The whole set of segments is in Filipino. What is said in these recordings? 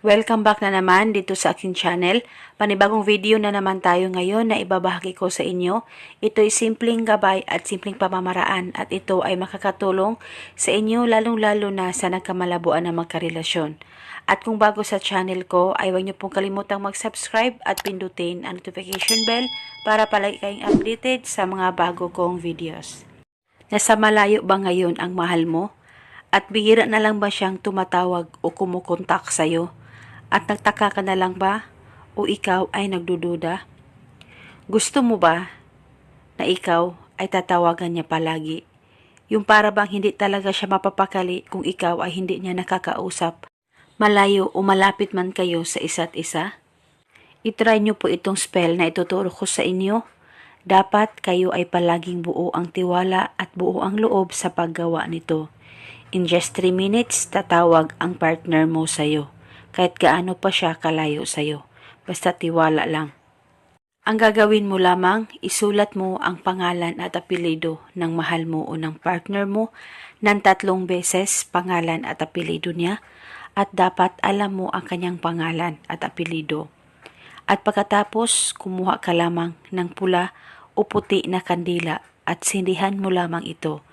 Welcome back na naman dito sa aking channel. Panibagong video na naman tayo ngayon na ibabahagi ko sa inyo. Ito ay simpleng gabay at simpleng pamamaraan at ito ay makakatulong sa inyo lalong-lalo na sa nagkamalabuan na magkarelasyon. At kung bago sa channel ko, ay huwag niyo pong kalimutang mag-subscribe at pindutin ang notification bell para palagi kayong updated sa mga bago kong videos. Nasa malayo ba ngayon ang mahal mo? At bihira na lang ba siyang tumatawag o kumukontak sa'yo? At nagtaka ka na lang ba? O ikaw ay nagdududa? Gusto mo ba na ikaw ay tatawagan niya palagi? Yung para bang hindi talaga siya mapapakali kung ikaw ay hindi niya nakakausap, malayo o malapit man kayo sa isa't isa? Itry niyo po itong spell na ituturo ko sa inyo. Dapat kayo ay palaging buo ang tiwala at buo ang loob sa paggawa nito. In just 3 minutes, tatawag ang partner mo sa'yo. Kahit gaano pa siya kalayo sa'yo. Basta tiwala lang. Ang gagawin mo lamang, isulat mo ang pangalan at apelido ng mahal mo o ng partner mo ng tatlong beses pangalan at apelido niya at dapat alam mo ang kanyang pangalan at apelido. At pagkatapos, kumuha ka lamang ng pula o puti na kandila at sindihan mo lamang ito.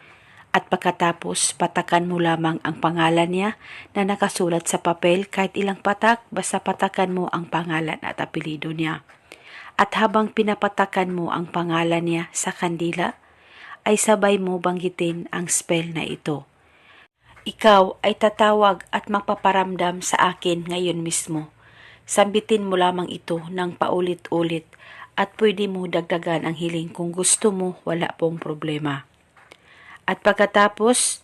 At pagkatapos, patakan mo lamang ang pangalan niya na nakasulat sa papel kahit ilang patak, basta patakan mo ang pangalan at apelido niya. At habang pinapatakan mo ang pangalan niya sa kandila, ay sabay mo banggitin ang spell na ito. Ikaw ay tatawag at magpaparamdam sa akin ngayon mismo. Sambitin mo lamang ito ng paulit-ulit at pwede mo dagdagan ang hiling kung gusto mo wala pong problema. At pagkatapos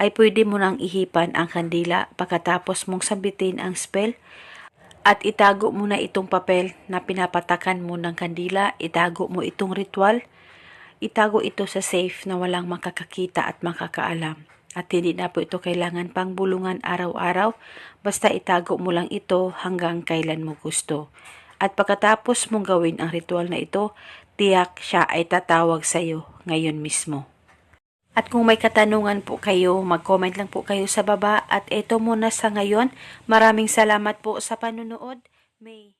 ay pwede mo nang ihipan ang kandila pagkatapos mong sambitin ang spell at itago mo na itong papel na pinapatakan mo ng kandila, itago mo itong ritual, itago ito sa safe na walang makakakita at makakaalam. At hindi na po ito kailangan pang bulungan araw-araw, basta itago mo lang ito hanggang kailan mo gusto. At pagkatapos mong gawin ang ritual na ito, tiyak siya ay tatawag sa iyo ngayon mismo. At kung may katanungan po kayo, mag-comment lang po kayo sa baba. At ito muna sa ngayon. Maraming salamat po sa panunood. May